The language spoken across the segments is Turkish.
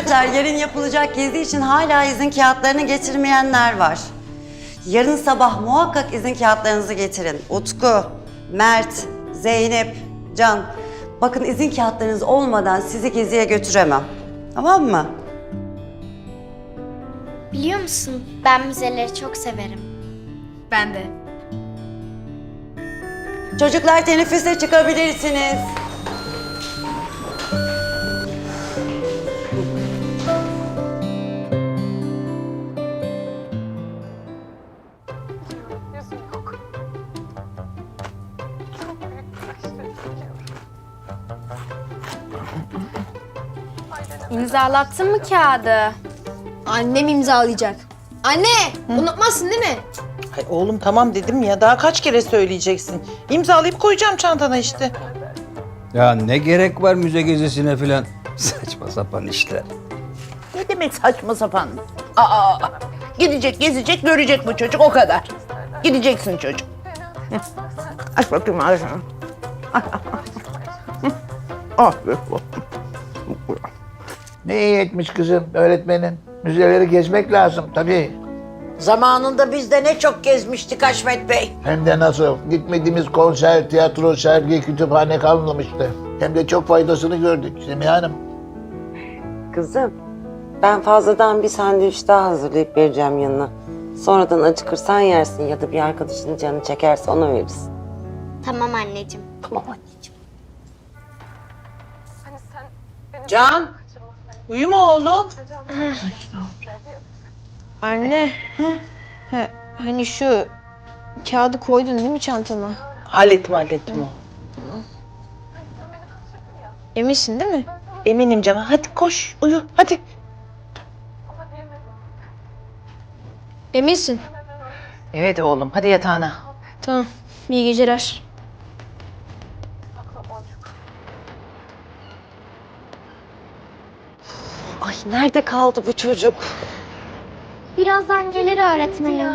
Çocuklar yarın yapılacak gezi için hala izin kağıtlarını getirmeyenler var. Yarın sabah muhakkak izin kağıtlarınızı getirin. Utku, Mert, Zeynep, Can. Bakın izin kağıtlarınız olmadan sizi geziye götüremem. Tamam mı? Biliyor musun? Ben müzeleri çok severim. Ben de. Çocuklar teneffüse çıkabilirsiniz. İmzalattın mı kağıdı? Annem imzalayacak. Anne, unutmazsın değil mi? Ay oğlum tamam dedim ya daha kaç kere söyleyeceksin. İmzalayıp koyacağım çantana işte. Ya ne gerek var müze gezisine filan? Saçma sapan işler. Ne demek saçma sapan? Aa, gidecek, gezecek, görecek bu çocuk o kadar. Gideceksin çocuk. Hı. Aç bakayım ağzını. Ah be. Ne iyi etmiş kızım öğretmenin. Müzeleri gezmek lazım tabii. Zamanında biz de ne çok gezmiştik Haşmet Bey. Hem de nasıl. Gitmediğimiz konser, tiyatro, sergi, kütüphane kalmamıştı. Hem de çok faydasını gördük Semiha Hanım. Kızım, ben fazladan bir sandviç daha hazırlayıp vereceğim yanına. Sonradan acıkırsan yersin ya da bir arkadaşının canı çekerse ona verirsin. Tamam anneciğim. Can, uyuma oğlum. Anne. Ha, hani şu kağıdı koydun değil mi çantana? Hallettim hallettim o. Eminsin değil mi? Eminim canım. Hadi koş uyu hadi. Eminsin. Evet oğlum hadi yatağına. Tamam. İyi geceler. Ay nerede kaldı bu çocuk? Birazdan gelir öğretmenim.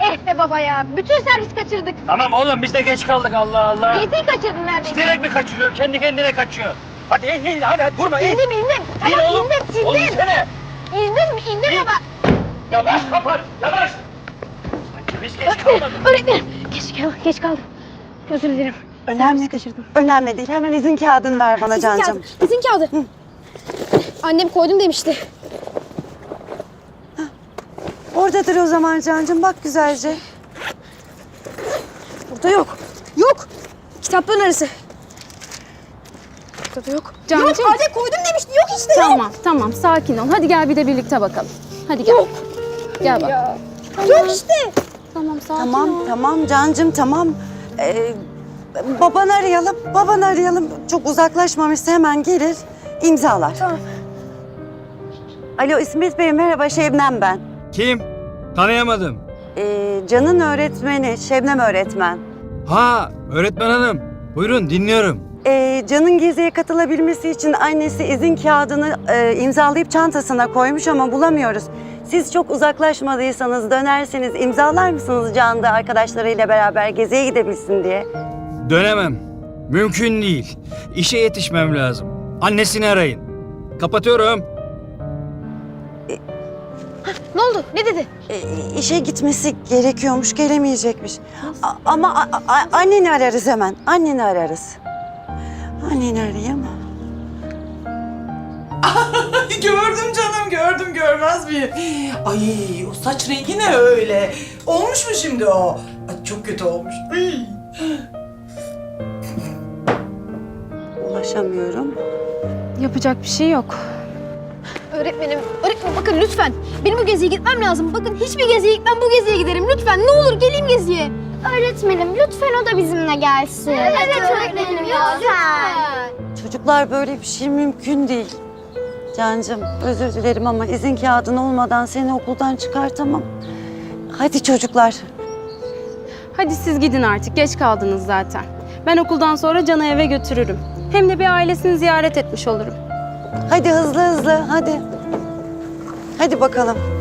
Eh be baba ya. Bütün servis kaçırdık. Tamam oğlum biz de geç kaldık Allah Allah. Kesin kaçırdın neredeyse. İsteyerek mi kaçırıyor? Kendi kendine kaçıyor. Hadi in in hadi, hadi vurma in. İndim indim. İn Tamam oğlum. indim sildim. Oğlum insene. İndim indim İn. baba. Yavaş kapat yavaş. Hadi biz geç kalmadık. Öğretmenim. Geç, kaldım, geç kaldım. Özür dilerim. Önemli, önemli değil. Hemen izin kağıdını ver bana Cancığım. İzin kağıdı. Annem koydum demişti. Oradadır o zaman Cancığım. Bak güzelce. Burada yok. Yok. Kitapların arası. Burada da yok. Cancığım. Yok anne koydum demişti. Yok işte yok. Tamam tamam sakin ol. Hadi gel bir de birlikte bakalım. Hadi gel. Yok. Gel bak. Yok işte. Tamam sakin Tamam, ol. tamam Cancığım tamam. Ee, babanı arayalım, babanı arayalım. Çok uzaklaşmamışsa hemen gelir, imzalar. Tamam. Alo İsmet Bey, merhaba Şebnem ben. Kim? Tanıyamadım. Ee, Can'ın öğretmeni, Şebnem öğretmen. Ha öğretmen hanım. Buyurun dinliyorum. Ee, Can'ın geziye katılabilmesi için annesi izin kağıdını e, imzalayıp çantasına koymuş ama bulamıyoruz. Siz çok uzaklaşmadıysanız dönerseniz imzalar mısınız Can da arkadaşlarıyla beraber geziye gidebilsin diye? Dönemem. Mümkün değil. İşe yetişmem lazım. Annesini arayın. Kapatıyorum. Ne oldu? Ne dedi? E, işe gitmesi gerekiyormuş, gelemeyecekmiş. A- ama a- a- anneni ararız hemen, anneni ararız. Anneni arayayım. gördüm canım gördüm görmez miyim? Ay o saç rengi ne öyle? Olmuş mu şimdi o? Ay, çok kötü olmuş. Ay. Ulaşamıyorum. Yapacak bir şey yok. Öğretmenim, öğretmenim bakın lütfen. Benim bu geziye gitmem lazım. Bakın hiçbir geziye gitmem, bu geziye giderim. Lütfen ne olur geleyim geziye. Öğretmenim lütfen o da bizimle gelsin. Evet, öğretmenim lütfen. Çocuklar böyle bir şey mümkün değil. Cancım özür dilerim ama izin kağıdın olmadan seni okuldan çıkartamam. Hadi çocuklar. Hadi siz gidin artık. Geç kaldınız zaten. Ben okuldan sonra Can'ı eve götürürüm. Hem de bir ailesini ziyaret etmiş olurum. Hadi hızlı hızlı hadi. Hadi bakalım.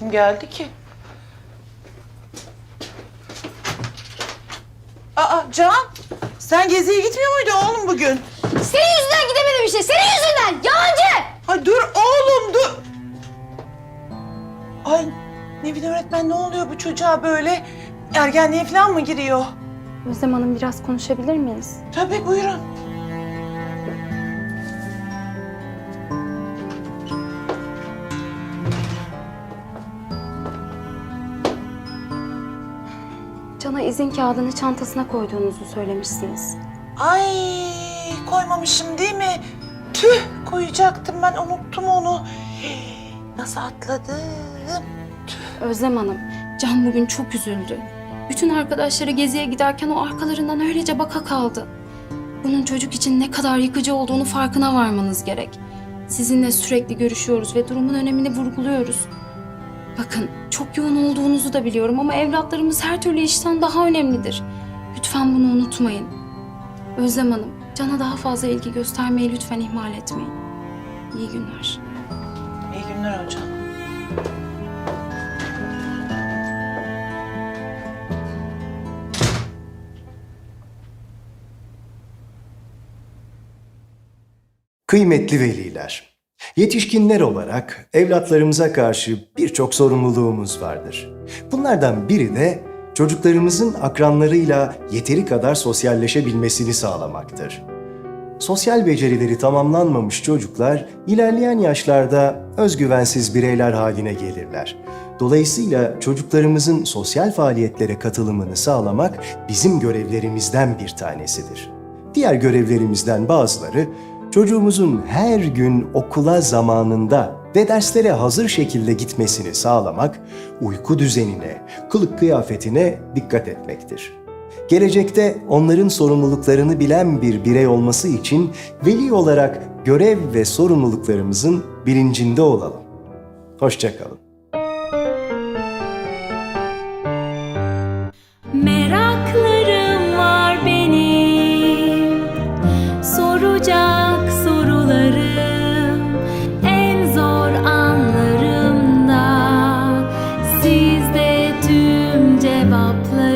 Kim geldi ki? Aa Can, sen geziye gitmiyor muydun oğlum bugün? Senin yüzünden gidemedim işte. Senin yüzünden. Yalancı. Ay dur oğlum dur. Ay Nevin öğretmen ne oluyor bu çocuğa böyle? Ergenliğe falan mı giriyor? Özlem Hanım biraz konuşabilir miyiz? Tabii buyurun. İzin kağıdını çantasına koyduğunuzu söylemişsiniz. Ay koymamışım değil mi? Tüh koyacaktım ben unuttum onu. Nasıl atladım? Özlem Hanım, Can bugün çok üzüldü. Bütün arkadaşları geziye giderken o arkalarından öylece baka kaldı. Bunun çocuk için ne kadar yıkıcı olduğunu farkına varmanız gerek. Sizinle sürekli görüşüyoruz ve durumun önemini vurguluyoruz. Bakın, çok yoğun olduğunuzu da biliyorum ama evlatlarımız her türlü işten daha önemlidir. Lütfen bunu unutmayın. Özlem Hanım, Can'a daha fazla ilgi göstermeyi lütfen ihmal etmeyin. İyi günler. İyi günler hocam. Kıymetli veliler, yetişkinler olarak evlatlarımıza karşı birçok sorumluluğumuz vardır. Bunlardan biri de çocuklarımızın akranlarıyla yeteri kadar sosyalleşebilmesini sağlamaktır. Sosyal becerileri tamamlanmamış çocuklar ilerleyen yaşlarda özgüvensiz bireyler haline gelirler. Dolayısıyla çocuklarımızın sosyal faaliyetlere katılımını sağlamak bizim görevlerimizden bir tanesidir. Diğer görevlerimizden bazıları çocuğumuzun her gün okula zamanında ve derslere hazır şekilde gitmesini sağlamak, uyku düzenine, kılık kıyafetine dikkat etmektir. Gelecekte onların sorumluluklarını bilen bir birey olması için veli olarak görev ve sorumluluklarımızın bilincinde olalım. Hoşçakalın. bizde tüm cevaplar.